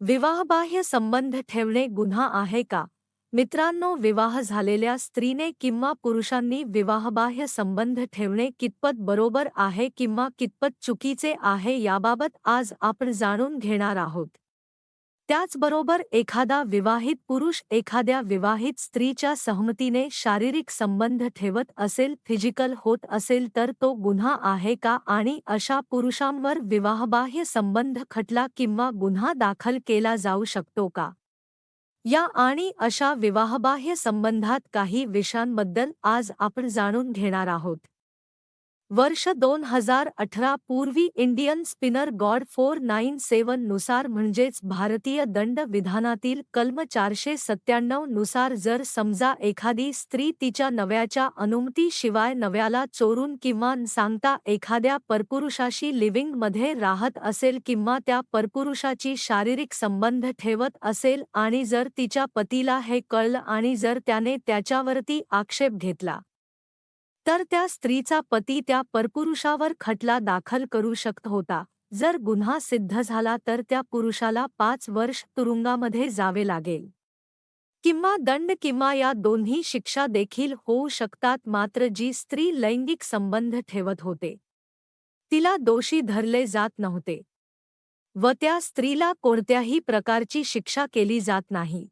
विवाहबाह्य संबंध ठेवणे गुन्हा आहे का? मित्रांनो विवाह झालेल्या स्त्रीने किंवा पुरुषांनी विवाहबाह्य संबंध ठेवणे कितपत बरोबर आहे किंवा कितपत चुकीचे आहे याबाबत आज आपण जाणून घेणार आहोत. त्याचबरोबर एखादा विवाहित पुरुष एखाद्या विवाहित स्त्रीच्या सहमतीने शारीरिक संबंध ठेवत असेल फिजिकल होत असेल तर तो गुन्हा आहे का आणि अशा पुरुषांवर विवाहबाह्य संबंध खटला किंवा गुन्हा दाखल केला जाऊ शकतो का? या आणि अशा विवाहबाह्य संबंधात काही विषयांबद्दल आज आपण जाणून घेणार आहोत. वर्ष दोन हजार अठरा पूर्वी Indian penal code four nine सेवननुसार म्हणजेच भारतीय दंड विधानातील कलम चारशे सत्त्याण्णवनुसार जर समजा एखादी स्त्री तिच्या नव्याच्या अनुमतीशिवाय नव्याला चोरून किंवा सांगता एखाद्या परपुरुषाशी लिव्हिंगमध्ये राहत असेल किंवा त्या परपुरुषाची शारीरिक संबंध ठेवत असेल आणि जर तिच्या पतीला हे कळलं आणि जर त्याने त्याच्यावरती आक्षेप घेतला तर त्या स्त्रीचा पती त्या परपुरुषावर खटला दाखल करू शकत होता. जर गुन्हा सिद्ध झाला तर त्या पुरुषाला पाच वर्ष तुरुंगामध्ये जावे लागेल. किंवा दंड किंवा या दोन्ही शिक्षा देखील होऊ शकतात मात्र जी स्त्री लैंगिक संबंध ठेवत होते. तिला दोषी धरले जात नव्हते. व त्या स्त्रीला कोणत्याही प्रकारची शिक्षा केली जात नाही.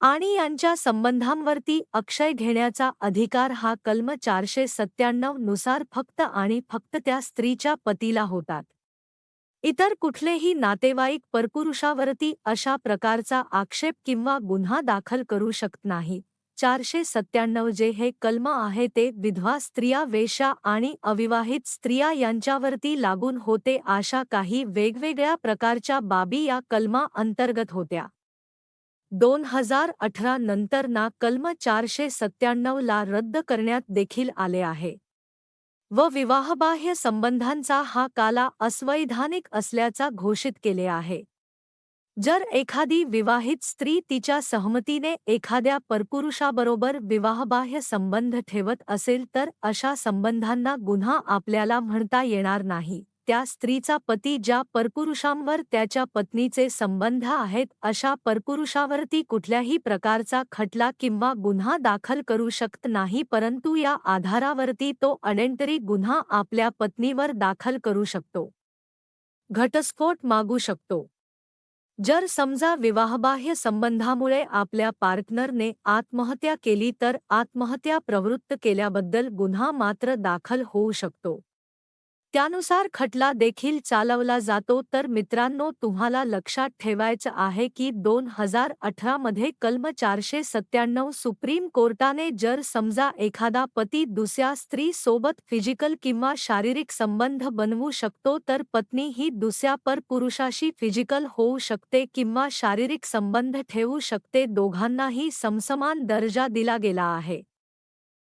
आणि यांच्या संबंधांवरती अक्षय घेण्याचा अधिकार हा कलम चारशे सत्त्याण्णवनुसार फक्त आणि फक्त त्या स्त्रीच्या पतीला होतात इतर कुठलेही नातेवाईक परपुरुषावरती अशा प्रकारचा आक्षेप किंवा गुन्हा दाखल करू शकत नाही. चारशे सत्त्याण्णव जे हे कलम आहे ते विधवा स्त्रिया वेशा आणि अविवाहित स्त्रिया यांच्यावरती लागून होते अशा काही वेगवेगळ्या प्रकारच्या बाबी या कलमा अंतर्गत होत्या. दोन हजार अठरा नंतर ना कलम चारशे सत्त्याण्णवला रद्द करण्यात देखील आले आहे. व विवाहबाह्य संबंधांचा हा काला अस्वैधानिक असल्याचा घोषित केले आहे. जर एखादी विवाहित स्त्री तिच्या सहमतीने एखाद्या परपुरुषाबरोबर विवाहबाह्य संबंध ठेवत असेल तर अशा संबंधांना गुन्हा आपल्याला म्हणता येणार नाही. त्या स्त्रीचा पती ज्या परपुरुषांवर त्याच्या पत्नीचे संबंध आहेत अशा परपुरुषावरती कुठल्याही प्रकारचा खटला किंवा गुन्हा दाखल करू शकत नाही परंतु या आधारावरती तो अडेंटरी गुन्हा आपल्या पत्नीवर दाखल करू शकतो. घटस्फोट मागू शकतो. जर समजा विवाहबाह्य संबंधामुळे आपल्या पार्टनरने आत्महत्या केली तर आत्महत्या प्रवृत्त केल्याबद्दल गुन्हा मात्र दाखल होऊ शकतो. त्यानुसार खटला देखील चालवला जातो. तर मित्रांनो तुम्हाला लक्षात ठेवायचं आहे की दोन हजार अठरामध्ये कलम चारशे सत्त्याण्णव सुप्रीम कोर्टाने जर समजा एखादा पती दुसऱ्या स्त्रीसोबत फिजिकल किंवा शारीरिक संबंध बनवू शकतो तर पत्नी ही दुसऱ्या पर पुरुषाशी फिजिकल होऊ शकते किंवा शारीरिक संबंध ठेवू शकते. दोघांनाही समसमान दर्जा दिला गेला आहे.